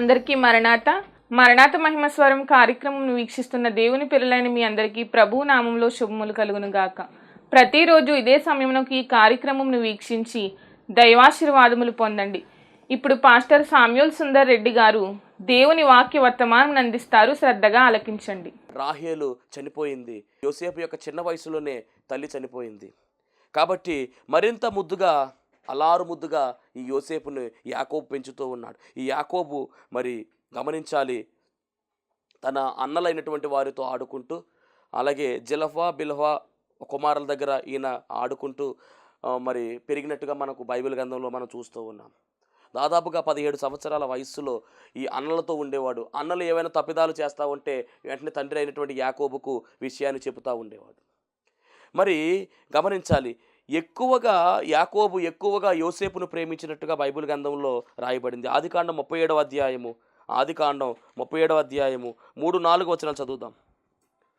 అందరికీ మరణాత. మరణాత మహిమ స్వరం కార్యక్రమం వీక్షిస్తున్న దేవుని పిల్లలైన మీ అందరికీ ప్రభు నామంలో శుభములు కలుగును గాక ప్రతిరోజు ఇదే సమయంలోకి ఈ కార్యక్రమంను వీక్షించి దైవాశీర్వాదములు పొందండి. ఇప్పుడు పాస్టర్ సామ్యూల్ సుందర్ రెడ్డి గారు దేవుని వాక్య వర్తమానం అందిస్తారు శ్రద్ధగా ఆలకించండి. రాహేలు చనిపోయింది. యోసేపు యొక్క చిన్న వయసులోనే తల్లి చనిపోయింది. కాబట్టి మరింత ముద్దుగా అలారు ముద్దుగా ఈ యోసేపును యాకోబు పెంచుతూ ఉన్నాడు. ఈ యాకోబు మరి గమనించాలి. తన అన్నలైనటువంటి వారితో ఆడుకుంటూ అలాగే జిలఫా బిల్హా కుమారుల దగ్గర ఈయన ఆడుకుంటూ మరి పెరిగినట్టుగా మనకు బైబిల్ గ్రంథంలో మనం చూస్తూ ఉన్నాం. దాదాపుగా పదిహేడు సంవత్సరాల వయస్సులో ఈ అన్నలతో ఉండేవాడు. అన్నలు ఏవైనా తప్పిదాలు చేస్తూ ఉంటే వెంటనే తండ్రి అయినటువంటి యాకోబుకు విషయాన్ని చెబుతూ ఉండేవాడు. మరి గమనించాలి ఎక్కువగా యాకోబు ఎక్కువగా యోసేపును ప్రేమించినట్టుగా బైబిల్ గ్రంథంలో రాయబడింది. ఆదికాండం ముప్పై ఏడవ అధ్యాయము. ఆదికాండం ముప్పై ఏడవ అధ్యాయము. మూడు నాలుగు వచనాలు చదువుదాం.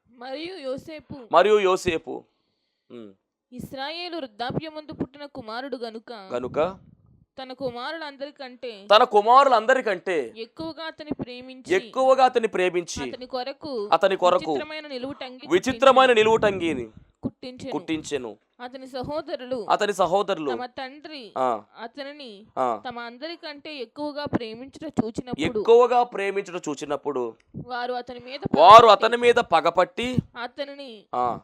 మరియు యోసేపు మరియు యోసేపు ఇస్రాయేలు వృద్ధాప్యమందు పుట్టిన కుమారుడు గనుక గనుక తన కుమారులందరికంటే తన కుమారులందరికంటే ఎక్కువగా అతని ప్రేమించి ఎక్కువగా అతని ప్రేమించి అతని కొరకు అతని కొరకు విచిత్రమైన నిలువుటంగి విచిత్రమైన నిలువుటంగిని కుట్టించెను. కుట్టించెను. అతని సహోదరులు అతని సహోదరులు. తమ తండ్రి అతనిని తమ అందరికంటే ఎక్కువగా ప్రేమించుట చూచినప్పుడు ఎక్కువగా ప్రేమించడం చూచినప్పుడు వారు అతని మీద వారు అతని మీద పగపట్టి అతనిని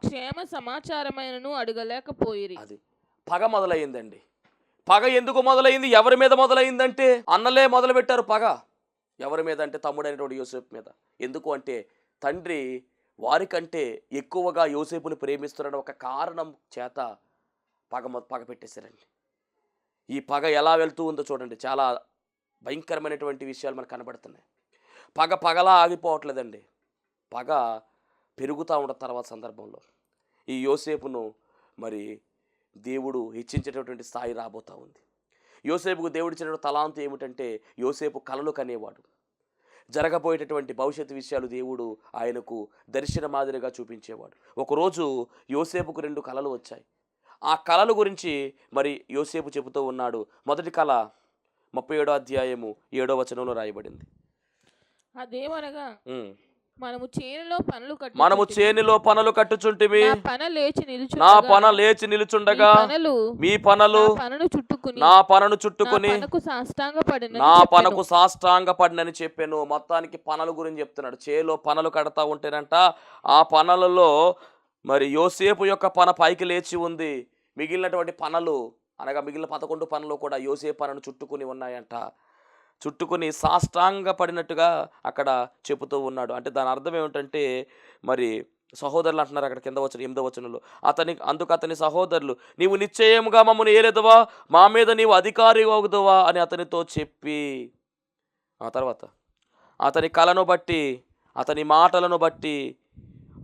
క్షేమ సమాచారమైనను అడగలేకపోయిరి. అది పగ మొదలైందండి. పగ ఎందుకు మొదలైంది? ఎవరి మీద మొదలైందంటే అన్నలే మొదలు పెట్టారు పగ. ఎవరి మీద అంటే తమ్ముడైనటువంటి యోసేపు మీద. ఎందుకు అంటే తండ్రి వారికంటే ఎక్కువగా యోసేపును ప్రేమిస్తున్న ఒక కారణం చేత పగ పగ పెట్టేశారండి. ఈ పగ ఎలా వెళ్తూ ఉందో చూడండి. చాలా భయంకరమైనటువంటి విషయాలు మనకు కనబడుతున్నాయి. పగ పగలా ఆగిపోవట్లేదండి. పగ పెరుగుతూ ఉండదు తర్వాత సందర్భంలో ఈ యోసేపును మరి దేవుడు హెచ్చించేటటువంటి స్థాయి రాబోతా ఉంది. యోసేపుకు దేవుడిచ్చినటువంటి తలాంతు ఏమిటంటే యోసేపు కలలు కనేవాడు. జరగబోయేటటువంటి భవిష్యత్తు విషయాలు దేవుడు ఆయనకు దర్శన మాదిరిగా చూపించేవాడు. ఒకరోజు యోసేపుకు రెండు కళలు వచ్చాయి. ఆ కళల గురించి మరి యోసేపు చెబుతూ ఉన్నాడు. మొదటి కళ ముప్పై ఏడో అధ్యాయము ఏడో వచనంలో రాయబడింది. అదేమనగా. మనము చేనులో పనులు కట్టు మనము చేనిలో పనులు కట్టుచుంటిమి. నా పన లేచి నిలుచు నా పన లేచి నిలుచుండగా. పనులు మీ పనులు నా పనను చుట్టుకుని నా పనను చుట్టుకుని పనకు సాష్టాంగ పడిన నా పనకు చెప్పాను. మొత్తానికి పనుల గురించి చెప్తున్నాడు. చేలో పనులు కడతా ఉంటేనంట ఆ పనులలో మరి యోసేపు యొక్క పన పైకి లేచి ఉంది. మిగిలినటువంటి పనులు అనగా మిగిలిన పదకొండు పనులు కూడా యోసేపు పనను చుట్టుకుని ఉన్నాయంట. చుట్టుకుని సాష్టాంగ పడినట్టుగా అక్కడ చెబుతూ ఉన్నాడు. అంటే దాని అర్థం ఏమిటంటే మరి సహోదరులు అంటున్నారు అక్కడ కింద వచ్చిన ఎనిమిదో వచనంలో అతని అందుకు అతని సహోదరులు నీవు నిశ్చయముగా మమ్మల్ని ఏలేదవా? మా మీద నీవు అధికారి అవుదువా? అని అతనితో చెప్పి ఆ తర్వాత అతని కళను బట్టి అతని మాటలను బట్టి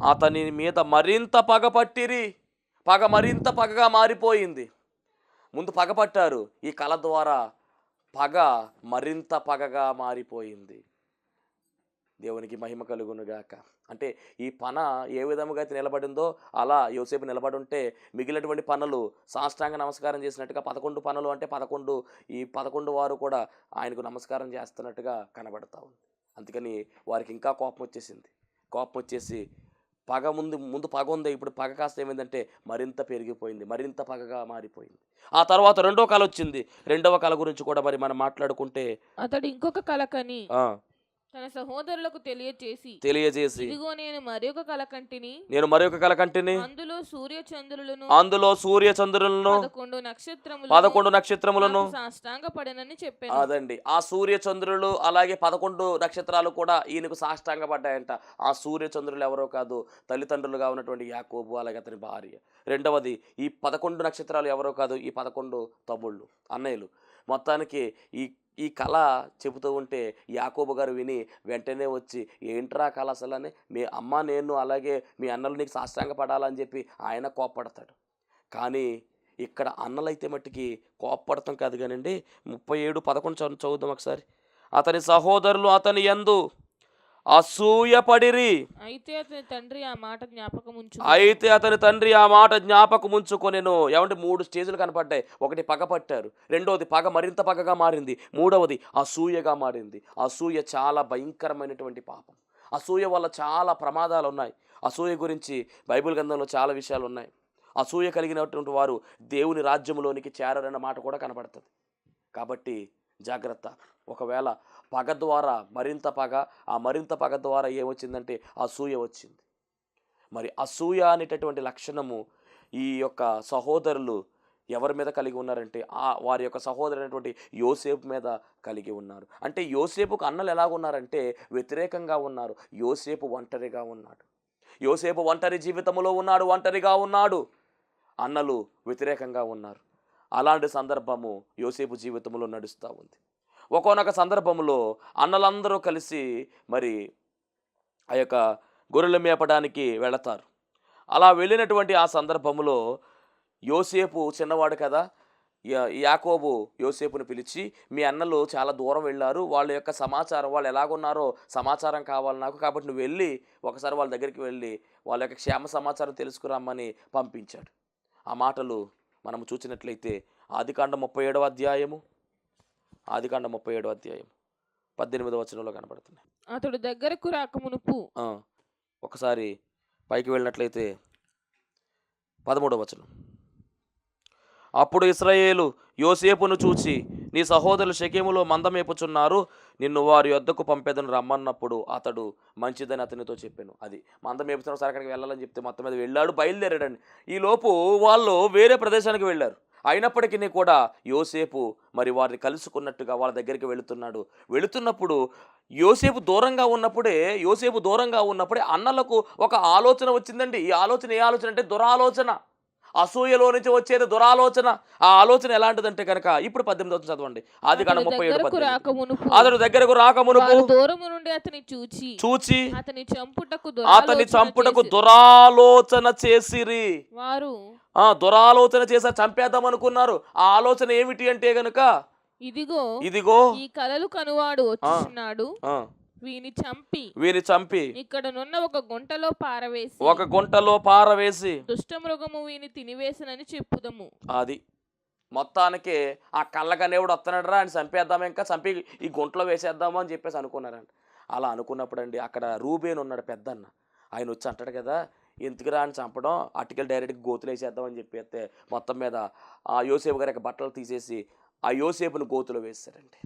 అతని మీద మరింత పగ పట్టిరి. పగ మరింత పగగా మారిపోయింది. ముందు పగపట్టారు ఈ కళ ద్వారా పగ మరింత పగగా మారిపోయింది. దేవునికి మహిమ కలుగునుగాక అంటే ఈ పన ఏ విధముగా అయితే నిలబడిందో అలా యోసేపు నిలబడి ఉంటే మిగిలినటువంటి పనులు సాష్టాంగ నమస్కారం చేసినట్టుగా పదకొండు పనులు అంటే పదకొండు ఈ పదకొండు వారు కూడా ఆయనకు నమస్కారం చేస్తున్నట్టుగా కనబడతా ఉంది. అందుకని వారికి ఇంకా కోపం వచ్చేసింది. కోపం వచ్చేసి పగ ముందు ముందు పగ ఉంది ఇప్పుడు పగ కాస్త ఏమైందంటే మరింత పెరిగిపోయింది మరింత పగగా మారిపోయింది. ఆ తర్వాత రెండో కళ వచ్చింది రెండవ కళ గురించి కూడా మరి మనం మాట్లాడుకుంటే అతడు ఇంకొక కలకని ఆ, తన సహోదరులకు తెలియచేసి తెలియజేసి ఇదిగో నేను మరొక కలకంటిని నేను మరొక కళ కంటిని అందులో సూర్య చంద్రులను అందులో సూర్య చంద్రులను పదకొండు నక్షత్రములు పదకొండు నక్షత్రములను సాష్టాంగ పడనని చెప్పాను. అదండి. ఆ సూర్య చంద్రులు అలాగే పదకొండు నక్షత్రాలు కూడా ఈయనకు సాష్టాంగ పడ్డాయంట ఆ సూర్య చంద్రులు ఎవరో కాదు తల్లిదండ్రులుగా ఉన్నటువంటి యాకోబు అలాగే అతని భార్య. రెండవది ఈ పదకొండు నక్షత్రాలు ఎవరో కాదు ఈ పదకొండు తమ్ముళ్ళు అన్నయ్యలు. మొత్తానికి ఈ ఈ కళ చెబుతూ ఉంటే యాకోబు గారు విని వెంటనే వచ్చి ఏంట్రా కళ అసలు అని మీ అమ్మ నేను అలాగే మీ అన్నలు నీకు సాష్టాంగపడాలని చెప్పి ఆయన కోప్పడతాడు. కానీ ఇక్కడ అన్నలైతే మట్టికి కోప్పడతాం కాదు కానండి ముప్పై ఏడు పదకొండు చదువు చదువుదాం ఒకసారి. అతని సహోదరులు అతని ఎందు అసూయపడిరి అయితే అతని తండ్రి ఆ మాట జ్ఞాపకం ఉంచు అయితే అతని తండ్రి ఆ మాట జ్ఞాపకం ఉంచుకొనెను ఏమంటే మూడు స్టేజ్లు కనపడ్డాయి. ఒకటి పగ పట్టారు. రెండవది పగ మరింత పగగా మారింది. మూడవది అసూయగా మారింది. అసూయ చాలా భయంకరమైనటువంటి పాపం. అసూయ వల్ల చాలా ప్రమాదాలు ఉన్నాయి. అసూయ గురించి బైబిల్ గ్రంథంలో చాలా విషయాలు ఉన్నాయి. అసూయ కలిగినటువంటి వారు దేవుని రాజ్యంలోనికి చేరరన్న మాట కూడా కనపడుతుంది కాబట్టి జాగ్రత్త. ఒకవేళ పగ ద్వారా మరింత పగ ఆ మరింత పగ ద్వారా ఏమొచ్చిందంటే అసూయ వచ్చింది. మరి అసూయ అనేటటువంటి లక్షణము ఈ యొక్క సహోదరులు ఎవరి మీద కలిగి ఉన్నారంటే ఆ వారి యొక్క సహోదరుడైనటువంటి యోసేపు మీద కలిగి ఉన్నారు. అంటే యోసేపుకు అన్నలు ఎలాగున్నారంటే వ్యతిరేకంగా ఉన్నారు. యోసేపు ఒంటరిగా ఉన్నాడు. యోసేపు ఒంటరి జీవితంలో ఉన్నాడు ఒంటరిగా ఉన్నాడు. అన్నలు వ్యతిరేకంగా ఉన్నారు. అలాంటి సందర్భము యోసేపు జీవితంలో నడుస్తూ ఉంది. ఒకనొక సందర్భంలో అన్నలందరూ కలిసి మరి ఆ యొక్క గొర్రెలు మేపడానికి వెళతారు. అలా వెళ్ళినటువంటి ఆ సందర్భంలో యోసేపు చిన్నవాడు కదా యాకోబు యోసేపును పిలిచి మీ అన్నలు చాలా దూరం వెళ్ళారు వాళ్ళ యొక్క సమాచారం వాళ్ళు ఎలాగున్నారో సమాచారం కావాలి నాకు కాబట్టి నువ్వు వెళ్ళి ఒకసారి వాళ్ళ దగ్గరికి వెళ్ళి వాళ్ళ యొక్క క్షేమ సమాచారం తెలుసుకురమ్మని పంపించాడు. ఆ మాటలు మనము చూసినట్లయితే ఆదికాండ ముప్పై ఏడవ అధ్యాయము ఆదికాండ ముప్పై ఏడవ అధ్యాయం పద్దెనిమిదవ వచనంలో కనబడుతున్నాయి. అతడు దగ్గరకు రాకమునుపు ఒకసారి పైకి వెళ్ళినట్లయితే పదమూడవ వచనం. అప్పుడు ఇస్రాయేలు యోసేపును చూచి నీ సహోదరులు షకేములో మందమేపుచున్నారు నిన్ను వారి యొద్దకు పంపేదని రమ్మన్నప్పుడు అతడు మంచిదని అతనితో చెప్పాను. అది మందమేపుతున్న సరే అక్కడికి వెళ్ళాలని చెప్తే మొత్తం మీద వెళ్ళాడు బయలుదేరాడండి. ఈ లోపు వాళ్ళు వేరే ప్రదేశానికి వెళ్ళారు. అయినప్పటికీ కూడా యోసేపు మరి వారిని కలుసుకున్నట్టుగా వాళ్ళ దగ్గరికి వెళుతున్నాడు. వెళుతున్నప్పుడు యోసేపు దూరంగా ఉన్నప్పుడే యోసేపు దూరంగా ఉన్నప్పుడే అన్నలకు ఒక ఆలోచన వచ్చిందండి. ఈ ఆలోచన ఏ ఆలోచన అంటే దురాలోచన. అసూయలో నుంచి వచ్చేది దురాలోచన. ఆ ఆలోచన ఎలాంటిదంటే కనుక ఇప్పుడు పద్దెనిమిది వచ్చిన చదవండి. ఆది కాండం అతని ముప్పై ఏడు దగ్గరకు పద్దెనిమిది. రాకమునుపు అతడు దగ్గరకు రాకమునుపు వారు దూరము నుండి అతని చూచి చూచి అతని చంపుటకు అతని దురాలోచన చంపుటకు. దురాలోచన చేసిరి. వారు ఆ దురాలోచన చేశారు చంపేద్దాం అనుకున్నారు. ఆ ఆలోచన ఏమిటి అంటే గనుక ఇదిగో ఇదిగో ఈ కలలు కనువాడు వచ్చుచున్నాడు. ఆ, వీని చంపి వీరిని చంపి ఇక్కడనున్న ఒక గుంటలో పారవేసి ఒక గుంటలో పారవేసి దుష్టమృగము వీని తినివేసనని చెప్పుదము. అది మొత్తానికి ఆ కళ్ళకనేవుడు వస్తున్నాడు రా అని చంపేద్దాం ఇంకా? చంపి ఈ గుంటలో వేసేద్దాము అని చెప్పేసి అనుకున్నారంట. అలా అనుకున్నప్పుడు అండి అక్కడ రూబేన్ ఉన్నాడు పెద్దన్న. ఆయన వచ్చి అంటాడు కదా ఎందుకురా అని చంపడం? అటుకెళ్ళి డైరెక్ట్గా గోతులు వేసేద్దామని చెప్పేస్తే మొత్తం మీద ఆ యోసేపు గారి యొక్క బట్టలు తీసేసి ఆ యోసేపును గోతులో వేస్తారండి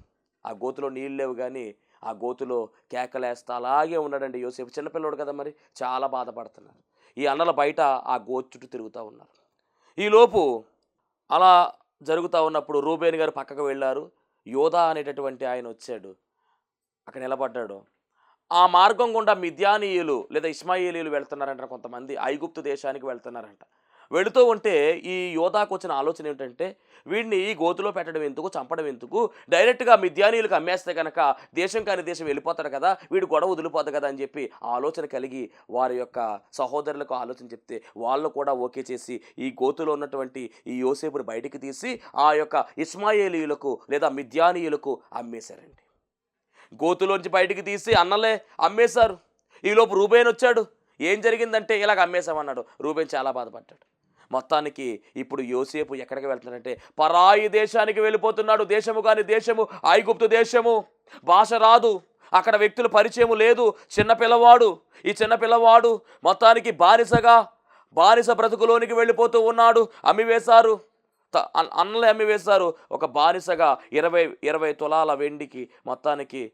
ఆ గోతులో నీళ్ళు లేవు కానీ ఆ గోతులో కేకలేస్తా అలాగే ఉన్నాడండి యోసేపు. చిన్నపిల్లడు కదా మరి చాలా బాధపడుతున్నారు. ఈ అన్నల బయట ఆ గోతు చుట్టూ తిరుగుతూ ఉన్నారు. ఈలోపు అలా జరుగుతూ ఉన్నప్పుడు రూబేన్ గారు పక్కకు వెళ్ళారు. యోధా అనేటటువంటి ఆయన వచ్చాడు. అక్కడ నిలబడ్డాడు. ఆ మార్గం గుండా మిథ్యానీయులు లేదా ఇస్మాయిలీలు వెళ్తున్నారంట కొంతమంది. ఐగుప్తు దేశానికి వెళ్తున్నారంట. వెళుతూ ఉంటే ఈ యోధాకు వచ్చిన ఆలోచన ఏంటంటే వీడిని ఈ గోతులో పెట్టడం ఎందుకు చంపడం ఎందుకు? డైరెక్ట్గా మిద్యానీయులకు అమ్మేస్తే కనుక దేశం కాని దేశం వెళ్ళిపోతాడు కదా వీడు గొడవ వదిలిపోతుంది కదా అని చెప్పి ఆలోచన కలిగి వారి యొక్క సహోదరులకు ఆలోచన చెప్తే వాళ్ళు కూడా ఓకే చేసి ఈ గోతులో ఉన్నటువంటి ఈ యోసేపుని బయటికి తీసి ఆ యొక్క ఇస్మాయేలీయులకు లేదా మిద్యానీయులకు అమ్మేశారండి. గోతులోంచి బయటికి తీసి అన్నలే అమ్మేశారు. ఈలోపు రూబేన్ వచ్చాడు ఏం జరిగిందంటే ఇలాగ అమ్మేశామన్నాడు. రూబేన్ చాలా బాధపడ్డాడు. మొత్తానికి ఇప్పుడు యోసేపు ఎక్కడికి వెళ్తున్నాడంటే పరాయి దేశానికి వెళ్ళిపోతున్నాడు. దేశము కాని దేశము ఐగుప్తు దేశము. భాష రాదు. అక్కడ వ్యక్తుల పరిచయం లేదు. చిన్న పిల్లవాడు ఈ చిన్న పిల్లవాడు మొత్తానికి బానిసగా బానిస బ్రతుకులోనికి వెళ్ళిపోతూ ఉన్నాడు. అమ్మివేశారు త- అన్నలే అమ్మివేశారు ఒక బానిసగా ఇరవై ఇరవై తులాల వెండికి మొత్తానికి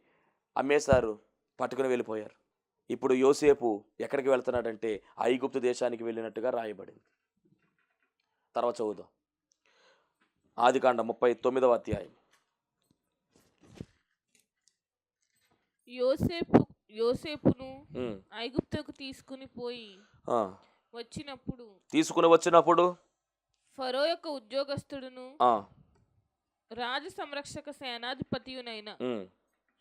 అమ్మేశారు. పట్టుకుని వెళ్ళిపోయారు. ఇప్పుడు యోసేపు ఎక్కడికి వెళ్తున్నాడంటే ఐగుప్తు దేశానికి వెళ్ళినట్టుగా రాయబడింది. తర్వాత చదువుదాం. ఆదికాండ ముప్పై తొమ్మిదవ అధ్యాయం. యోసేపు యోసేపును ఐగుప్తుకు తీసుకుని పోయి. వచ్చినప్పుడు తీసుకుని వచ్చినప్పుడు? ఫరో యొక్క ఉద్యోగస్తుడును రాజ సంరక్షక సేనాధిపతియునైన ఉమ్.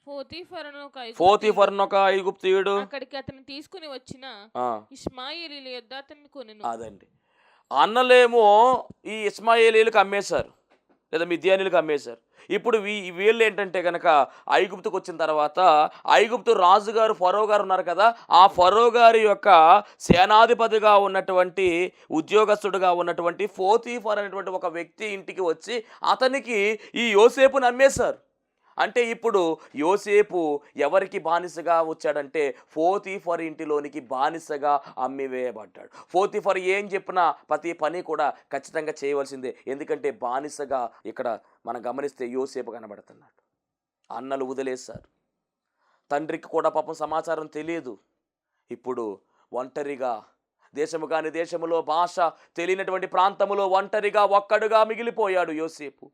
ఫోతీఫరను ఒక ఐగుప్తీయుడు ఫోతిఫర్ను ఒక ఐగుప్తియుడు? అక్కడికి అతను తీసుకుని వచ్చిన ఆ, ఇస్మాయిలీల యొద్ద అతన్ని కొనెను. అదండి. అన్నలేమో ఈ ఇస్మాయిలీలకు అమ్మేశారు లేదా మిథ్యానీలకు అమ్మేశారు. ఇప్పుడు వీ వీళ్ళు ఏంటంటే కనుక ఐగుప్తుకు వచ్చిన తర్వాత ఐగుప్తు రాజుగారు ఫరో గారు ఉన్నారు కదా ఆ ఫరో గారి యొక్క సేనాధిపతిగా ఉన్నటువంటి ఉద్యోగస్తుడుగా ఉన్నటువంటి ఫోతీఫర్ అనేటువంటి ఒక వ్యక్తి ఇంటికి వచ్చి అతనికి ఈ యోసేపుని అమ్మేశారు. అంటే ఇప్పుడు యోసేపు ఎవరికి బానిసగా వచ్చాడంటే ఫోతిఫర్ ఇంటిలోనికి బానిసగా అమ్మివేయబడ్డాడు. ఫోతిఫర్ ఏం చెప్పినా ప్రతి పని కూడా ఖచ్చితంగా చేయవలసిందే. ఎందుకంటే బానిసగా ఇక్కడ మనం గమనిస్తే యోసేపు కనబడుతున్నాడు. అన్నలు వదిలేశారు. తండ్రికి కూడా పాపం సమాచారం తెలియదు. ఇప్పుడు ఒంటరిగా దేశము కాని దేశములో భాష తెలియనటువంటి ప్రాంతములో ఒంటరిగా ఒక్కడుగా మిగిలిపోయాడు యోసేపు.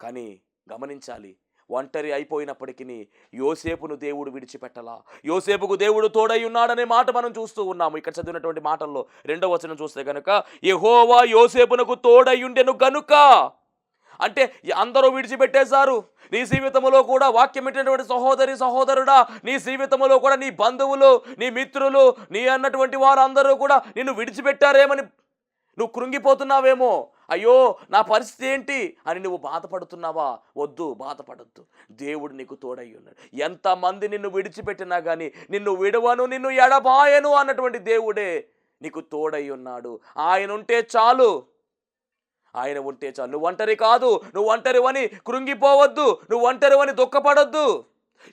కానీ గమనించాలి. ఒంటరి అయిపోయినప్పటికీ యోసేపును దేవుడు విడిచిపెట్టలా. యోసేపుకు దేవుడు తోడై ఉన్నాడనే మాట మనం చూస్తూ ఉన్నాము. ఇక్కడ చదివినటువంటి మాటల్లో రెండవ వచనం చూస్తే గనుక యహోవా యోసేపునకు తోడై ఉండెను గనుక. అంటే అందరూ విడిచిపెట్టేశారు. నీ జీవితంలో కూడా వాక్యం ఏంటటువంటి సహోదరి సహోదరుడా నీ జీవితంలో కూడా నీ బంధువులు నీ మిత్రులు నీ అన్నటువంటి వారందరూ కూడా నిన్ను విడిచిపెట్టారేమని నువ్వు కృంగిపోతున్నావేమో. అయ్యో నా పరిస్థితి ఏంటి? అని నువ్వు బాధపడుతున్నావా? వద్దు బాధపడద్దు. దేవుడు నీకు తోడై ఉన్నాడు. ఎంతమంది నిన్ను విడిచిపెట్టినా కానీ నిన్ను విడవను నిన్ను ఎడబాయను అన్నటువంటి దేవుడే నీకు తోడై ఉన్నాడు. ఆయన ఉంటే చాలు. ఆయన ఉంటే చాలు. నువ్వు ఒంటరి కాదు. నువ్వు ఒంటరివని కృంగిపోవద్దు. నువ్వు ఒంటరివని దుఃఖపడొద్దు.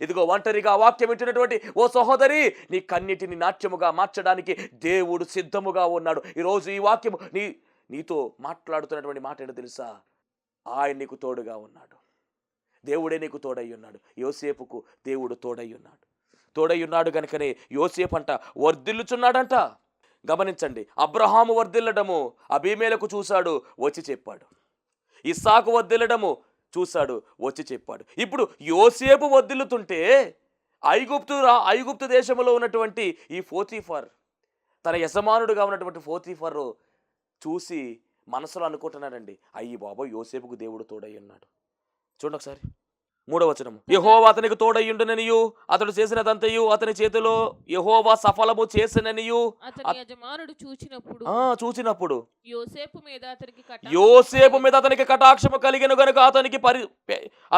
ఇదిగో ఒంటరిగా వాక్యం ఇచ్చినటువంటి ఓ సహోదరి నీ కన్నిటిని నాట్యముగా మార్చడానికి దేవుడు సిద్ధముగా ఉన్నాడు. ఈరోజు ఈ వాక్యము నీ నీతో మాట్లాడుతున్నటువంటి మాట ఏంటో తెలుసా? ఆయన నీకు తోడుగా ఉన్నాడు. దేవుడే నీకు తోడై ఉన్నాడు. యోసేపుకు దేవుడు తోడై ఉన్నాడు. తోడై ఉన్నాడు కనుకనే యోసేపు అంట వర్ధిల్లుచున్నాడంట. గమనించండి అబ్రహాము వర్ధిల్లడము అభిమేలకు చూశాడు వచ్చి చెప్పాడు. ఇస్సాకు వర్ధిల్లడము చూశాడు వచ్చి చెప్పాడు. ఇప్పుడు యోసేపు వర్ధిల్లుతుంటే ఐగుప్తు రా ఐగుప్తు దేశంలో ఉన్నటువంటి ఈ ఫోతీఫర్ తన యజమానుడుగా ఉన్నటువంటి ఫోతీఫర్ చూసి మనసులో అనుకుంటున్నాడండి అయ్యి బాబా యోసేపుకు దేవుడు తోడై ఉన్నాడు. చూడండి ఒకసారి. మూడవ వచనము. యహోవా అతనికి తోడయ్యుండుననియు అతడు చేసినదంతయు అతని చేతిలో యహోవా సఫలము చేసిననియు యజమానుడు చూచినప్పుడు చూసినప్పుడు యోసేపు మీద అతనికి కటాక్షం యోసేపు మీద అతనికి కటాక్షము కలిగిన గనుక అతనికి పరి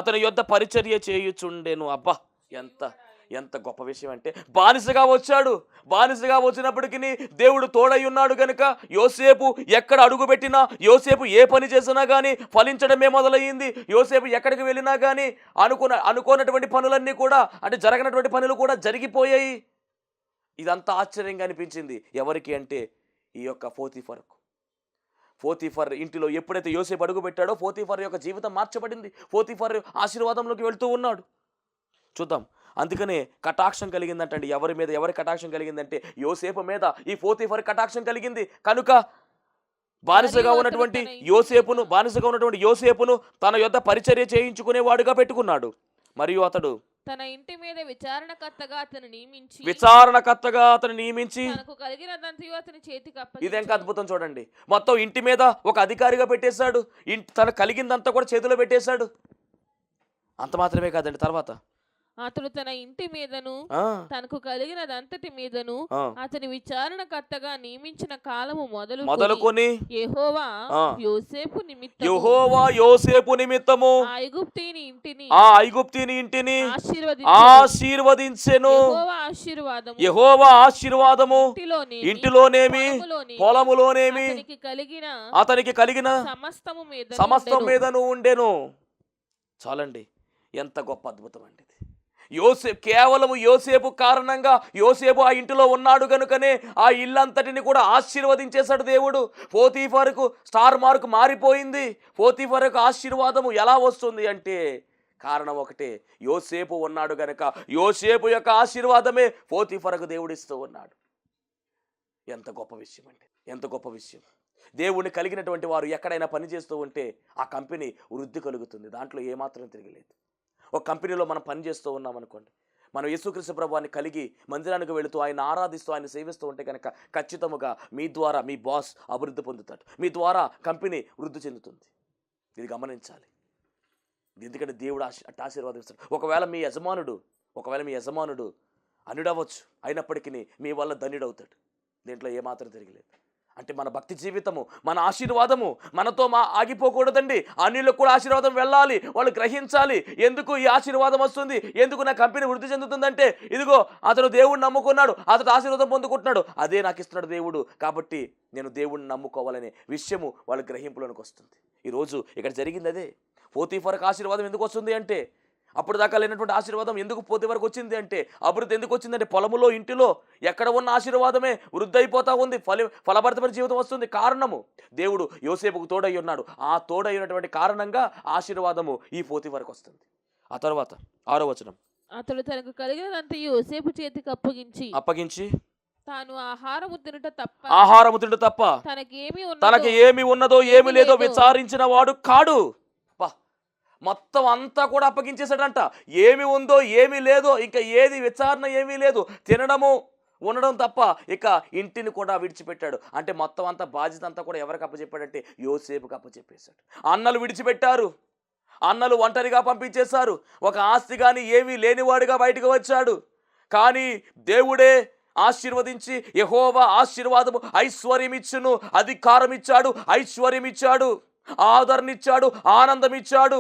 అతని యొద్ద పరిచర్య చేయుచుండెను. అబ్బా ఎంత ఎంత గొప్ప విషయం అంటే బానిసగా వచ్చాడు. బానిసగా వచ్చినప్పటికీ దేవుడు తోడై ఉన్నాడు గనుక యోసేపు ఎక్కడ అడుగు పెట్టినా యోసేపు ఏ పని చేసినా కానీ ఫలించడమే మొదలయ్యింది. యోసేపు ఎక్కడికి వెళ్ళినా కానీ అనుకున్న అనుకోనటువంటి పనులన్నీ కూడా అంటే జరగనటువంటి పనులు కూడా జరిగిపోయాయి. ఇదంతా ఆశ్చర్యంగా అనిపించింది. ఎవరికి అంటే ఈ యొక్క ఫోతిఫర్కు ఫోతిఫర్ ఇంటిలో ఎప్పుడైతే యోసేపు అడుగు పెట్టాడో ఫోతిఫర్ యొక్క జీవితం మార్చబడింది. ఫోతిఫర్ ఆశీర్వాదంలోకి వెళ్తూ ఉన్నాడు. చూద్దాం. అందుకనే కటాక్షం కలిగిందంటండి. ఎవరి మీద ఎవరి కటాక్షం కలిగిందంటే యోసేపు మీద ఈ ఫోతిఫర్ కటాక్షం కలిగింది. కనుక బానిసగా ఉన్నటువంటి యోసేపును బానిసగా ఉన్నటువంటి యోసేపును తన యొద్ద పరిచర్య చేయించుకునేవాడుగా పెట్టుకున్నాడు. మరియు అతడు తన ఇంటి మీద విచారణకర్తగా అతను నియమించి విచారణకర్తగా అతను నియమించి తనకు కలిగినదంతయు అతని చేతికి అద్భుతం చూడండి. మొత్తం ఇంటి మీద ఒక అధికారిగా పెట్టేశాడు. ఇంటి తన కలిగిందంతా కూడా చేతిలో పెట్టేశాడు. అంత మాత్రమే కాదండి. తర్వాత అతడు తన ఇంటి మీదను ఆ, తనకు కలిగినదంతటి మీదను ఆ. అతని విచారణకర్తగా నియమించిన కాలము మొదలు మొదలుకొని యెహోవా ఆ. యోసేపు నిమిత్తం యెహోవా యోసేపు నిమిత్తము ఐగుప్తీని ఇంటిని ఆ ఐగుప్తిని ఇంటిని ఆశీర్వదించెను. ఆశీర్వాదము. యెహోవా ఆశీర్వాదము. ఇంటిలోనేమి, పొలములోనేమి, కలిగిన అతనికి కలిగిన సమస్తము మీద సమస్తం మీదను ఉండెను. చాలండి ఎంత గొప్ప అద్భుతం అండి ఇది యోసేపు కేవలం యోసేపు కారణంగా యోసేపు ఆ ఇంటిలో ఉన్నాడు కనుకనే ఆ ఇల్లంతటిని కూడా ఆశీర్వదించేశాడు దేవుడు. పోతీఫర్కు స్టార్ మార్క్ మారిపోయింది. పోతీఫర్కు ఆశీర్వాదము ఎలా వస్తుంది అంటే కారణం ఒకటే యోసేపు ఉన్నాడు గనక యోసేపు యొక్క ఆశీర్వాదమే పోతీఫరకు దేవుడిస్తూ ఉన్నాడు. ఎంత గొప్ప విషయం అండి ఎంత గొప్ప విషయం. దేవుణ్ణి కలిగినటువంటి వారు ఎక్కడైనా పని చేస్తూ ఉంటే ఆ కంపెనీ వృద్ధి కలుగుతుంది దాంట్లో ఏమాత్రం తిరగలేదు. ఒక కంపెనీలో మనం పని చేస్తూ ఉన్నాం అనుకోండి. మనం యేసుక్రీస్తు ప్రభువాన్ని కలిగి మందిరానికి వెళుతూ ఆయన ఆరాధిస్తూ ఆయన సేవిస్తూ ఉంటే కనుక ఖచ్చితముగా మీ ద్వారా మీ బాస్ అభివృద్ధి పొందుతాడు. మీ ద్వారా కంపెనీ వృద్ధి చెందుతుంది. ఇది గమనించాలి. ఎందుకంటే దేవుడు ఆశ అట్ట ఆశీర్వాదిస్తాడు. ఒకవేళ మీ యజమానుడు ఒకవేళ మీ యజమానుడు అనుడవచ్చు అయినప్పటికీ మీ వల్ల ధన్యుడవుతాడు. దీంట్లో ఏమాత్రం తిరగలేదు. అంటే మన భక్తి జీవితము మన ఆశీర్వాదము మనతో మా ఆగిపోకూడదండి. అన్నిలకు కూడా ఆశీర్వాదం వెళ్ళాలి వాళ్ళు గ్రహించాలి. ఎందుకు ఈ ఆశీర్వాదం వస్తుంది? ఎందుకు నా కంపెనీ వృద్ధి చెందుతుందంటే ఇదిగో అతను దేవుణ్ణి నమ్ముకున్నాడు అతడు ఆశీర్వాదం పొందుకుంటున్నాడు. అదే నాకు ఇస్తున్నాడు దేవుడు. కాబట్టి నేను దేవుడిని నమ్ముకోవాలనే విషయము వాళ్ళ గ్రహింపులోనికి వస్తుంది. ఈరోజు ఇక్కడ జరిగింది అదే. పోతీఫరకు ఆశీర్వాదం ఎందుకు వస్తుంది అంటే అప్పుడు దాకా లేనటువంటి ఆశీర్వాదం ఎందుకు పోతే వరకు వచ్చింది అంటే అభివృద్ధి ఎందుకు వచ్చిందంటే పొలములో ఇంటిలో ఎక్కడ ఉన్న ఆశీర్వాదమే వృద్ధి అయిపోతా ఉంది ఫల ఫలభరితమైన జీవితం వస్తుంది. కారణము? దేవుడు యోసేపుకు తోడై ఉన్నాడు. ఆ తోడై ఉన్నటువంటి కారణంగా ఆశీర్వాదము ఈ పోతి వరకు వస్తుంది. ఆ తర్వాత ఆరో వచనం. అతడు తనకు కలిగినంత యోసేపు చేతికి అప్పగించి అప్పగించి తాను ఆహారము తినుట తప్ప ఆహారము తిండు తప్ప తనకేమి తనకి ఏమి ఉన్నదో ఏమి లేదో విచారించిన వాడు కాడు. మొత్తం అంతా కూడా అప్పగించేశాడంట. ఏమి ఉందో ఏమీ లేదో ఇంకా ఏది విచారణ ఏమీ లేదు. తినడము ఉండడం తప్ప ఇక ఇంటిని కూడా విడిచిపెట్టాడు. అంటే మొత్తం అంతా బాధ్యత అంతా కూడా ఎవరికి అప్పచెప్పాడంటే యోసేపుకి అప్పచెప్పేశాడు. అన్నలు విడిచిపెట్టారు. అన్నలు ఒంటరిగా పంపించేశారు. ఒక ఆస్తి కానీ ఏమీ లేనివాడిగా బయటకు వచ్చాడు. కానీ దేవుడే ఆశీర్వదించి యహోవా ఆశీర్వాదము ఐశ్వర్యం ఇచ్చును అధికారం ఇచ్చాడు ఐశ్వర్యం ఇచ్చాడు ఆదరణ ఇచ్చాడు ఆనందం ఇచ్చాడు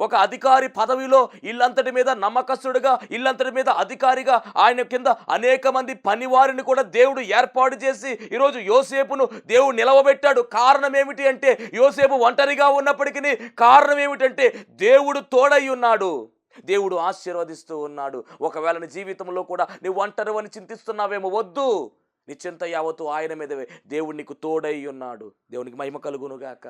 ఒక అధికారి పదవిలో ఇల్లంతటి మీద నమ్మకస్తుడుగా ఇల్లంతటి మీద అధికారిగా ఆయన కింద అనేక మంది పనివారిని కూడా దేవుడు ఏర్పాటు చేసి ఈరోజు యోసేపును దేవుడు నిలవబెట్టాడు. కారణం ఏమిటి అంటే యోసేపు ఒంటరిగా ఉన్నప్పటికీ కారణం ఏమిటంటే దేవుడు తోడై ఉన్నాడు. దేవుడు ఆశీర్వదిస్తూ ఉన్నాడు. ఒకవేళ నీ జీవితంలో కూడా నువ్వు ఒంటరి అని చింతిస్తున్నావేమో వద్దు. నిశ్చింత యావత్తు ఆయన మీదవే. దేవుడు నీకు తోడై ఉన్నాడు. దేవునికి మహిమ కలుగునుగాక.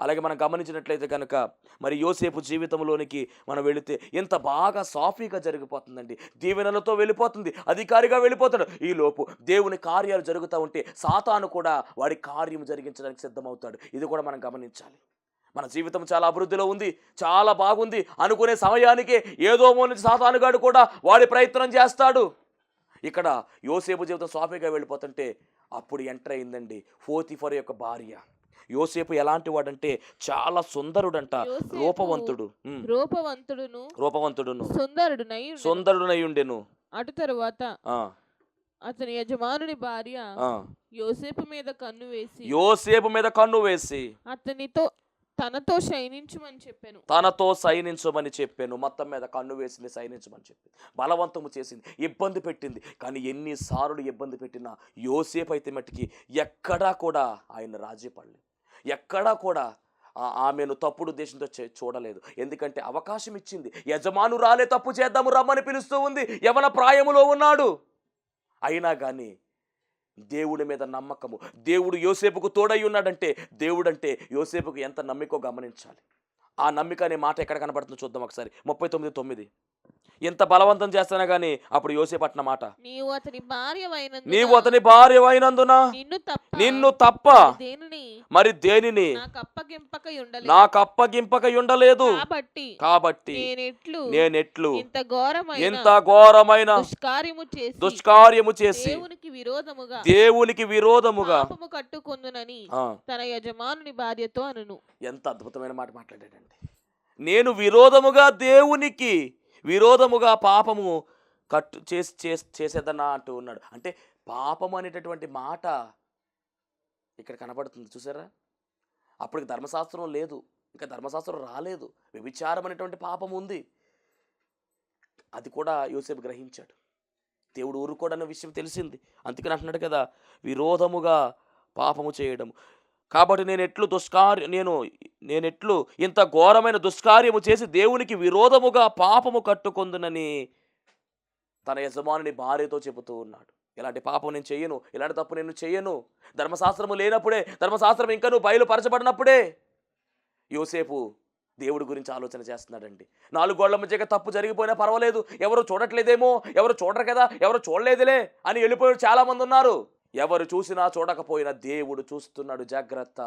అలాగే మనం గమనించినట్లయితే కనుక మరి యోసేపు జీవితంలోనికి మనం వెళితే ఎంత బాగా సాఫీగా జరిగిపోతుందండి. దీవెనలతో వెళ్ళిపోతుంది అధికారిగా వెళ్ళిపోతాడు. ఈ లోపు దేవుని కార్యాలు జరుగుతూ ఉంటే సాతాను కూడా వాడి కార్యం జరిగించడానికి సిద్ధమవుతాడు. ఇది కూడా మనం గమనించాలి. మన జీవితం చాలా అభివృద్ధిలో ఉంది చాలా బాగుంది అనుకునే సమయానికే ఏదో మూల సాతానుగాడు కూడా వాడి ప్రయత్నం చేస్తాడు. ఇక్కడ యోసేపు జీవితం సాఫీగా వెళ్ళిపోతుంటే అప్పుడు ఎంటర్ అయిందండి ఫోతిఫర్ యొక్క భార్య. యోసేపు ఎలాంటి వాడంటే చాలా సుందరుడంట రూపవంతుడు. రూపవంతుడును రూపవంతుడును. సుందరుడునై. సుందరుడునై ఉండెను. అటు తరువాత అతని యజమానుని భార్య. యోసేపు మీద కన్ను వేసి యోసేపు మీద కన్ను వేసి అతనితో తనతో శయనించుమని చెప్పాను. తనతో సైనించమని చెప్పాను. మొత్తం మీద కన్ను వేసింది సైనించమని చెప్పింది బలవంతము చేసింది ఇబ్బంది పెట్టింది. కానీ ఎన్నిసార్లు ఇబ్బంది పెట్టినా యోసేపు అయితే మట్టికి ఎక్కడా కూడా ఆయన రాజీ పడలేదు. ఎక్కడా కూడా ఆమెను తప్పుడు ఉద్దేశంతో చే- చూడలేదు. ఎందుకంటే అవకాశం ఇచ్చింది. యజమానురాలే తప్పు చేద్దాము రమ్మని పిలుస్తూ ఉంది. యవన ప్రాయములో ఉన్నాడు? అయినా కానీ దేవుడి మీద నమ్మకము. దేవుడు యోసేపుకు తోడై ఉన్నాడంటే దేవుడంటే యోసేపుకు ఎంత నమ్మికో గమనించాలి. ఆ నమ్మిక అనే మాట ఎక్కడ కనబడుతుందో చూద్దాం ఒకసారి. ముప్పై తొమ్మిది తొమ్మిది. ఎంత బలవంతం చేస్తానా కానీ అప్పుడు యోసేపు అట్న మాట. నీవు అతని భార్య నీవు అతని భార్య అయినందున నిన్ను తప్ప నిన్ను తప్ప దేనిని? మరి దేనిని? నాకు అప్పగింపక ఉండలేదు. నాకు అప్పగింపక ఉండలేదు. కాబట్టి కాబట్టి నేనెట్లు నేనెట్లు ఇంత ఘోరమైన ఎంత ఘోరమైన దుష్కార్యము చేసి దుష్కార్యము చేసి దేవునికి విరోధముగా దేవునికి విరోధముగా పాపము కట్టుకొందునని ఆ, తన యజమానుని భార్యతో అనును. ఎంత అద్భుతమైన మాట మాట్లాడాడండి. నేను విరోధముగా దేవునికి విరోధముగా పాపము కట్టు చేసి చేసేదన్నా అంటూ ఉన్నాడు. అంటే పాపం అనేటటువంటి మాట ఇక్కడ కనబడుతుంది. చూసారా? అప్పటికి ధర్మశాస్త్రం లేదు. ఇంకా ధర్మశాస్త్రం రాలేదు. వ్యభిచారం అనేటువంటి పాపం ఉంది. అది కూడా యోసేపు గ్రహించాడు. దేవుడు ఊరుకోడన్న విషయం తెలిసింది. అందుకని అంటున్నాడు కదా విరోధముగా పాపము చేయడం కాబట్టి నేను ఎట్లు దుష్కార్య నేను నేనెట్లు ఇంత ఘోరమైన దుష్కార్యము చేసి దేవునికి విరోధముగా పాపము కట్టుకుందునని తన యజమానుని భార్యతో చెబుతూ ఉన్నాడు. ఇలాంటి పాపం నేను చెయ్యను ఇలాంటి తప్పు నేను చెయ్యను ధర్మశాస్త్రము లేనప్పుడే ధర్మశాస్త్రం ఇంకా నువ్వు బయలుపరచబడినప్పుడే యోసేపు దేవుడి గురించి ఆలోచన చేస్తున్నాడండి. నాలుగు గోళ్ళ మధ్యగా తప్పు జరిగిపోయినా పర్వాలేదు. ఎవరు చూడట్లేదేమో ఎవరు చూడరు కదా ఎవరు చూడలేదులే అని వెళ్ళిపోయారు చాలామంది ఉన్నారు. ఎవరు చూసినా చూడకపోయినా దేవుడు చూస్తున్నాడు జాగ్రత్త.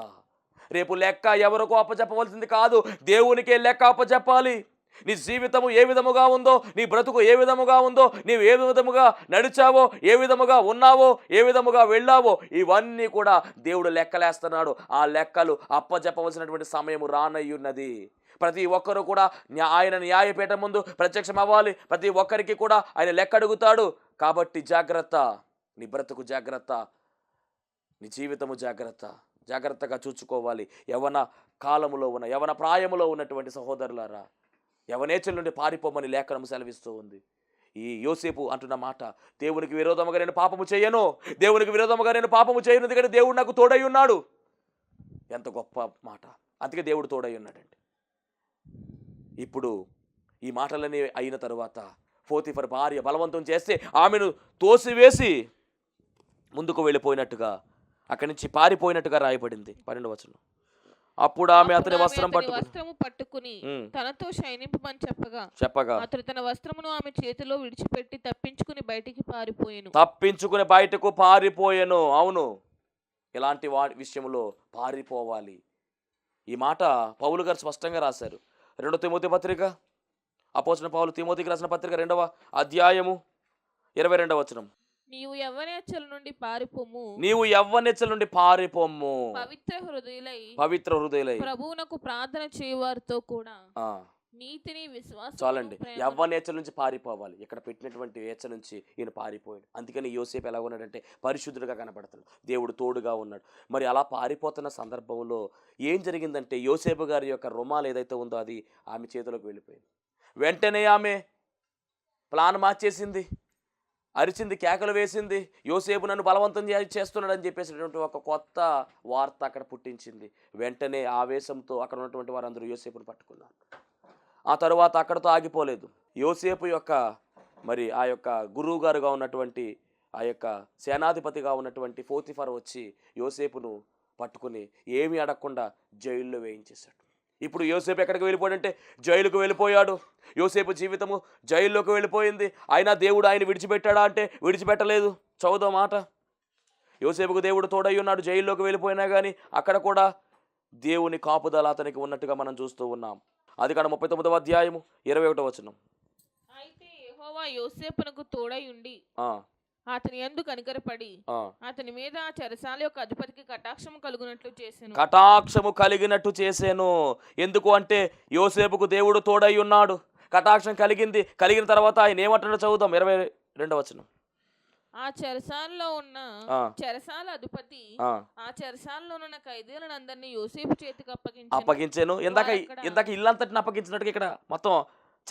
రేపు లెక్క ఎవరికో అప్పచెప్పవలసింది కాదు దేవునికే లెక్క అప్పచెప్పాలి నీ జీవితము ఏ విధముగా ఉందో నీ బ్రతుకు ఏ విధముగా ఉందో నీవు ఏ విధముగా నడిచావో ఏ విధముగా ఉన్నావో ఏ విధముగా వెళ్ళావో ఇవన్నీ కూడా దేవుడు లెక్కలేస్తున్నాడు. ఆ లెక్కలు అప్పచెప్పవలసినటువంటి సమయం రానయ్యున్నది. ప్రతి ఒక్కరు కూడా ఆయన న్యాయపీఠం ముందు ప్రత్యక్షం అవ్వాలి ప్రతి ఒక్కరికి కూడా ఆయన లెక్క అడుగుతాడు కాబట్టి జాగ్రత్త. నీ బ్రతుకు జాగ్రత్త నీ జీవితము జాగ్రత్త. జాగ్రత్తగా చూసుకోవాలి. యవన కాలములో ఉన్న యవన ప్రాయములో ఉన్నటువంటి సహోదరులారా యవనేచల నుండి పారిపోమని లేఖనం సెలవిస్తూ ఉంది. ఈ యోసేపు అంటున్న మాట దేవునికి విరోధముగా నేను పాపము చేయను. దేవునికి విరోధముగా నేను పాపము చేయను. ఎందుకంటే దేవుడు నాకు తోడై ఉన్నాడు. ఎంత గొప్ప మాట. అందుకే దేవుడు తోడై ఉన్నాడండి. ఇప్పుడు ఈ మాటలన్నీ అయిన తరువాత ఫోతిఫర్ భార్య బలవంతం చేస్తే ఆమెను తోసివేసి ముందుకు వెళ్ళిపోయినట్టుగా అక్కడి నుంచి పారిపోయినట్టుగా రాయబడింది పన్నెండు వచనం. అప్పుడు ఆమె అతని వస్త్రం అతని పట్టుకుని వస్త్రము పట్టుకుని తనతో శయనింపమని చెప్పగా చెప్పగా. అతడు తన వస్త్రమును ఆమె చేతిలో విడిచిపెట్టి తప్పించుకుని బయటికి పారిపోయెను. తప్పించుకుని బయటకు పారిపోయెను. అవును. ఇలాంటి వా విషయంలో పారిపోవాలి. ఈ మాట పౌలు గారు స్పష్టంగా రాశారు. రెండో తిమోతి పత్రిక అపోసిన పౌలు తిమోతికి రాసిన పత్రిక రెండవ అధ్యాయము ఇరవై రెండవ వచనం. నీవు యవ్వనేచ్చల నుండి పారిపోము. నీవు యవ్వనెచ్చల నుండి పారిపోమ్ము పవిత్ర హృదయులై పవిత్ర హృదయలై. ప్రభువునకు ప్రార్థన చేయవారితో కూడా ఆ, నీతిని విశ్వాసం చాలండి. యవ్వనేచ్చల నుంచి పారిపోవాలి. ఇక్కడ పెట్టినటువంటి ఏచ్చ నుంచి ఈయన పారిపోయాడు. అందుకని యోసేపు ఎలా ఉన్నాడంటే పరిశుద్ధుడిగా కనపడుతున్నాడు దేవుడు తోడుగా ఉన్నాడు. మరి అలా పారిపోతున్న సందర్భంలో ఏం జరిగిందంటే యోసేపు గారి యొక్క రుమాలు ఏదైతే ఉందో అది ఆమె చేతిలోకి వెళ్ళిపోయింది. వెంటనే ఆమె ప్లాన్ మార్చేసింది. అరిచింది కేకలు వేసింది యోసేపు నన్ను బలవంతం చేస్తున్నాడని చెప్పేసినటువంటి ఒక కొత్త వార్త అక్కడ పుట్టించింది. వెంటనే ఆవేశంతో అక్కడ ఉన్నటువంటి వారందరూ యోసేపును పట్టుకున్నారు. ఆ తరువాత అక్కడతో ఆగిపోలేదు. యోసేపు యొక్క మరి ఆ యొక్క గురువు గారుగా ఉన్నటువంటి ఆ యొక్క సేనాధిపతిగా ఉన్నటువంటి ఫోతిఫర్ వచ్చి యోసేపును పట్టుకుని ఏమీ అడగకుండా జైల్లో వేయించేశాడు. ఇప్పుడు యోసేపు ఎక్కడికి వెళ్ళిపోయాడంటే? జైలుకు వెళ్ళిపోయాడు. యోసేపు జీవితము జైల్లోకి వెళ్ళిపోయింది. అయినా దేవుడు ఆయన విడిచిపెట్టాడా అంటే విడిచిపెట్టలేదు. చదువుదాం మాట. యోసేపుకు దేవుడు తోడై ఉన్నాడు. జైల్లోకి వెళ్ళిపోయినా కానీ అక్కడ కూడా దేవుని కాపుదల అతనికి ఉన్నట్టుగా మనం చూస్తూ ఉన్నాం. అది కాడ ముప్పై తొమ్మిదవ అధ్యాయము ఇరవై ఒకటో వచనం. అయితే యోసేపునకు తోడై ఉండి అతని ఎందు కనికరపడి. అతని మీద చెరసాల యొక్క అధిపతికి కటాక్షము కలుగునట్లు చేసెను. కటాక్షము కలిగినట్టు చేశాను ఎందుకు అంటే యోసేపుకు దేవుడు తోడై ఉన్నాడు. కటాక్షం కలిగింది కలిగిన తర్వాత ఆయన ఏమంటాడో చదువుదాం. ఇరవై రెండవ వచనం. ఆ చెరసాలలో ఉన్న చెరసాల అధిపతి ఆ. చెరసాలలో ఉన్న ఖైదీలను అందరినీ యోసేపు చేతికి అప్పగించాను. అప్పగించాను. ఇందాక ఇందాక ఇల్లంతటిని అప్పగించినట్టుగా ఇక్కడ మొత్తం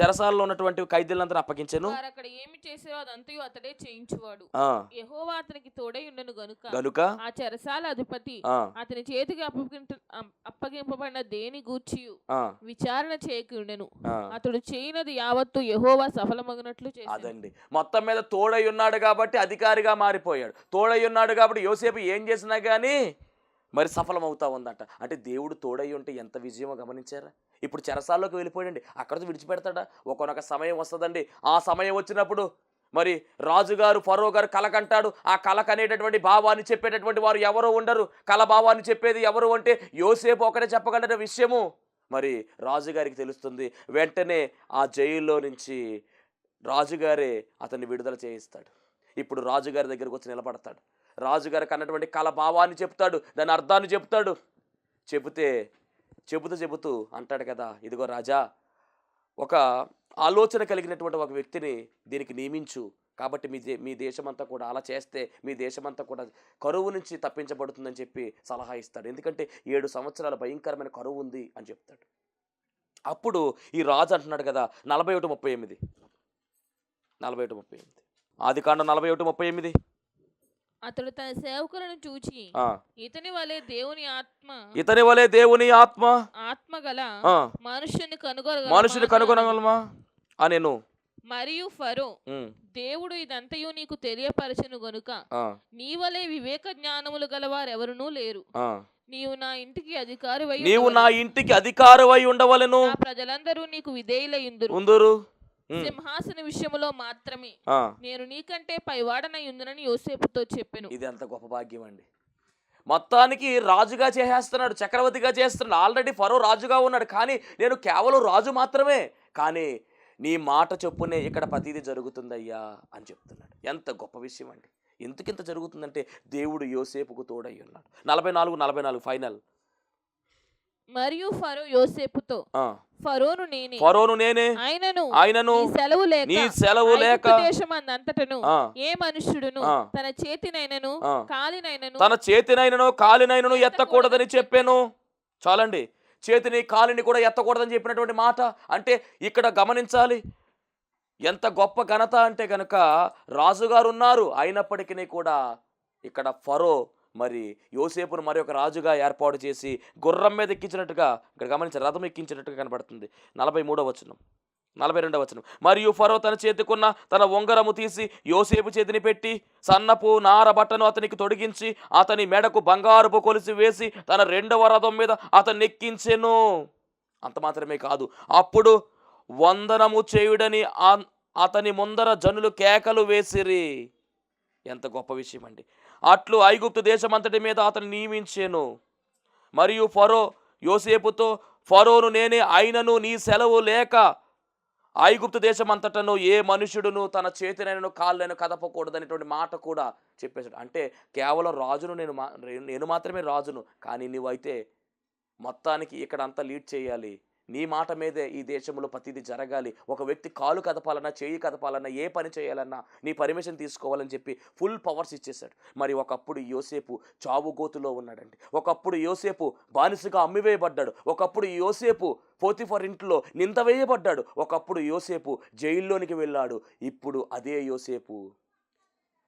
చెరసాలలో ఉన్నటువంటి ఖైదీలంతా అప్పగించాను. అక్కడ ఏమి చేసారో అదంతయు అతడే చేయించువాడు. యెహోవా అతనికి తోడై ఉండను గనుక గనుక? ఆ చెరసాల అధిపతి అతని చేతికి అప్పగింట అప్- అప్పగింపబడిన దేని గూర్చి విచారణ చేయకుండెను. అతడు చేయనది యావత్తు యెహోవా సఫలమగినట్లు చేశాను అదండి. మొత్తం మీద తోడై ఉన్నాడు కాబట్టి అధికారిగా మారిపోయాడు. తోడై ఉన్నాడు కాబట్టి యోసేపు ఏం చేసినా కానీ మరి సఫలమవుతా ఉందంట. అంటే దేవుడు తోడై ఉంటే ఎంత విజయమో గమనించారా? ఇప్పుడు చెరసాల్లోకి వెళ్ళిపోయాడండి. అక్కడ విడిచిపెడతాడా? ఒకనొక సమయం వస్తుందండి. ఆ సమయం వచ్చినప్పుడు మరి రాజుగారు ఫరో గారు కలకంటాడు. ఆ కలక అనేటటువంటి భావాన్ని చెప్పేటటువంటి వారు ఎవరో ఉండరు. కళ భావాన్ని చెప్పేది ఎవరు అంటే యోసేపు ఒకటే చెప్పగలట విషయము. మరి రాజుగారికి తెలుస్తుంది. వెంటనే ఆ జైల్లో నుంచి రాజుగారే అతన్ని విడుదల చేయిస్తాడు. ఇప్పుడు రాజుగారి దగ్గరకు వచ్చి నిలబడతాడు. రాజుగారికి అన్నటువంటి కలభావాన్ని చెప్తాడు దాని అర్థాన్ని చెప్తాడు చెబితే చెబుతూ చెబుతూ అంటాడు కదా ఇదిగో రాజా ఒక ఆలోచన కలిగినటువంటి ఒక వ్యక్తిని దీనికి నియమించు. కాబట్టి మీ దే- మీ దేశమంతా కూడా అలా చేస్తే మీ దేశమంతా కూడా కరువు నుంచి తప్పించబడుతుందని చెప్పి సలహా ఇస్తాడు. ఎందుకంటే ఏడు సంవత్సరాల భయంకరమైన కరువు ఉంది అని చెప్తాడు. అప్పుడు ఈ రాజు అంటున్నాడు కదా నలభై ఒకటి ముప్పై ఎనిమిది. నలభై ఒకటి ముప్పై ఎనిమిది. ఆది కాండం నలభై ఒకటి ముప్పై ఎనిమిది. అతడు తన సేవకులను చూచి. ఇతని వలె దేవుని ఆత్మ ఇతని వలె దేవుని ఆత్మ? ఆత్మ గల ఆ, మనుష్యుని కనుగొన మనుషుని కనుగొనగలమా? అనేను. మరియు ఫరో దేవుడు ఇదంతయు నీకు తెలియపరచను గనుక నీ వలె వివేక జ్ఞానములు గలవారెవరునూ లేరు. ఆ. నీవు నా ఇంటికి అధికారి నీవు నా ఇంటికి అధికారమై ఉండవలెను. ప్రజలందరూ నీకు విధేయులయుందురు ఉందురు. సింహాసన విషయములో మాత్రమే. నేను నీకంటే పైవాడనై ఉందునని యోసేపుతో చెప్పెను. ఇది ఎంత గొప్ప భాగ్యం అండి. మొత్తానికి రాజుగా చేసేస్తున్నాడు చక్రవర్తిగా చేస్తున్నాడు. ఆల్రెడీ ఫరో రాజుగా ఉన్నాడు. కానీ నేను కేవలం రాజు మాత్రమే. కానీ నీ మాట చొప్పునే ఇక్కడ ప్రతిదీ జరుగుతుందయ్యా అని చెప్తున్నాడు. ఎంత గొప్ప విషయం అండి. ఎందుకు ఇంత జరుగుతుందంటే దేవుడు యోసేపుకు తోడై ఉన్నాడు. నలభై నాలుగు నలభై నాలుగు ఫైనల్. మరియు ఫరో యోసేపుతో ఫరోను నేనే. ఫరోను నేనే. ఆయనను. ఆయనను. నీ సెలవు లేక. నీ సెలవు లేక. దేశమందంతటను ఏ మనుష్యుడును? ఆ. తన చేతినైనను. కాలినైనను తన చేతినైనను కాలినైనను ఎత్తకూడదని చెప్పాను. చాలండి. చేతిని కాలిని కూడా ఎత్తకూడదని చెప్పినటువంటి మాట. అంటే ఇక్కడ గమనించాలి. ఎంత గొప్ప ఘనత అంటే కనుక రాజుగారు ఉన్నారు అయినప్పటికీ కూడా ఇక్కడ ఫరో మరి యోసేపును మరి ఒక రాజుగా ఏర్పాటు చేసి గుర్రం మీద ఎక్కించినట్టుగా ఇక్కడ గమనించి రథం ఎక్కించినట్టుగా కనబడుతుంది. నలభై మూడవ వచనం. నలభై రెండవ వచనం. మరియు ఫరో తన చేతికున్న తన ఉంగరము తీసి యోసేపు చేతిని పెట్టి సన్నపు నార బట్టను అతనికి తొడిగించి అతని మెడకు బంగారుపు కొలిసి వేసి తన రెండవ రథం మీద అతన్ని ఎక్కించెను అంత మాత్రమే కాదు. అప్పుడు వందనము చేయుడని అతని ముందర జనులు కేకలు వేసిరి. ఎంత గొప్ప విషయం అండి అట్లు ఐగుప్తు దేశమంతటి మీద అతను నియమించాను. మరియు ఫరో యోసేపుతో ఫరోను నేనే అయినను నీ సెలవు లేక ఐగుప్తు దేశమంతటను ఏ మనుషుడును తన చేతినైనను కాళ్ళను కదపకూడదనేటువంటి మాట కూడా చెప్పేశాడు. అంటే కేవలం రాజును నేను మా నేను మాత్రమే రాజును కానీ నువ్వైతే మొత్తానికి ఇక్కడ అంతా లీడ్ చేయాలి. నీ మాట మీదే ఈ దేశంలో ప్రతిదీ జరగాలి. ఒక వ్యక్తి కాలు కదపాలన్నా చేయి కదపాలన్నా ఏ పని చేయాలన్నా నీ పర్మిషన్ తీసుకోవాలని చెప్పి ఫుల్ పవర్స్ ఇచ్చేశాడు. మరి ఒకప్పుడు యోసేపు చావు గోతులో ఉన్నాడండి. ఒకప్పుడు యోసేపు బానిసగా అమ్మివేయబడ్డాడు. ఒకప్పుడు యోసేపు పోతిఫర్ ఇంట్లో నింత వేయబడ్డాడు. ఒకప్పుడు యోసేపు జైల్లోనికి వెళ్ళాడు. ఇప్పుడు అదే యోసేపు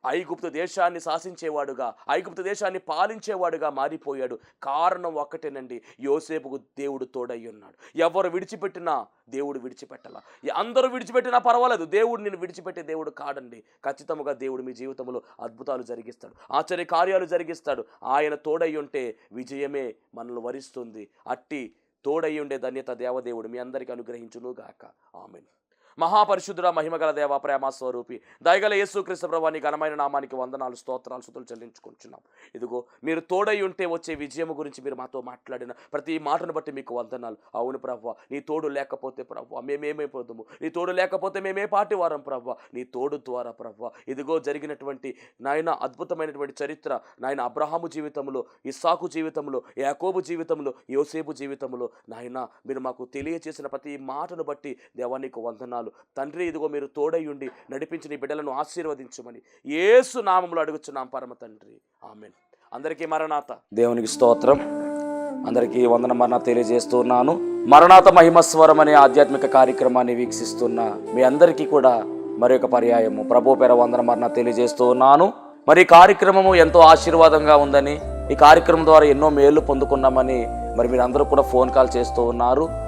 ఐగుప్తు దేశాన్ని శాసించేవాడుగా ఐగుప్తు దేశాన్ని పాలించేవాడుగా మారిపోయాడు. కారణం ఒక్కటేనండి యోసేపుకు దేవుడు తోడై ఉన్నాడు. ఎవరు విడిచిపెట్టినా దేవుడు విడిచిపెట్టాల. అందరూ విడిచిపెట్టినా పర్వాలేదు దేవుడు నేను విడిచిపెట్టే దేవుడు కాడండి. ఖచ్చితంగా దేవుడు మీ జీవితంలో అద్భుతాలు జరిగిస్తాడు ఆశ్చర్య కార్యాలు జరిగిస్తాడు. ఆయన తోడై ఉంటే విజయమే మనల్ని వరిస్తుంది. అట్టి తోడై ఉండే ధన్యత దేవదేవుడు మీ అందరికీ అనుగ్రహించును గాక మహాపరిశుద్ధుడ మహిమగల దేవ ప్రేమ స్వరూపి దయగల యేసుక్రీస్తు ప్రభా నీ ఘనమైన నామానికి వందనాలు స్తోత్రాలు సుతులు చెల్లించుకుంటున్నాం. ఇదిగో మీరు తోడై ఉంటే వచ్చే విజయం గురించి మీరు మాతో మాట్లాడిన ప్రతి మాటను బట్టి మీకు వందనాలు. అవును ప్రవ్వ నీ తోడు లేకపోతే ప్రవ్వ మేమేమైపోతాము నీ తోడు లేకపోతే మేమే పాటి వారం ప్రవ్వ నీ తోడు ద్వారా ప్రవ్వ ఇదిగో జరిగినటువంటి నాయన అద్భుతమైనటువంటి చరిత్ర నాయన అబ్రహాము జీవితంలో ఇస్సాకు జీవితంలో యాకోబు జీవితంలో యోసేపు జీవితంలో నాయన మీరు మాకు తెలియచేసిన ప్రతి మాటను బట్టి దేవానికి నీకు వందనాలు తండ్రి ఇదిగో మీరు తోడై ఉండి నడిపించిన ఈ బిడ్డలను ఆశీర్వదించమని ఏసు నామములో అడుగుచున్నాం పరమ తండ్రి. ఆమెన్. అందరికీ మరణాత. దేవునికి స్తోత్రం. అందరికీ వందన మరణ తెలియజేస్తున్నాను. మరణాత మహిమస్వరం అనే ఆధ్యాత్మిక కార్యక్రమాన్ని వీక్షిస్తున్న మీ అందరికీ కూడా మరొక పర్యాయము. ప్రభు పేర వందన మరణ తెలియజేస్తూ ఉన్నాను మరి ఈ కార్యక్రమము ఎంతో ఆశీర్వాదంగా ఉందని ఈ కార్యక్రమం ద్వారా ఎన్నో మేలు పొందుకున్నామని మరి మీరు అందరూ కూడా ఫోన్ కాల్ చేస్తూ ఉన్నారు.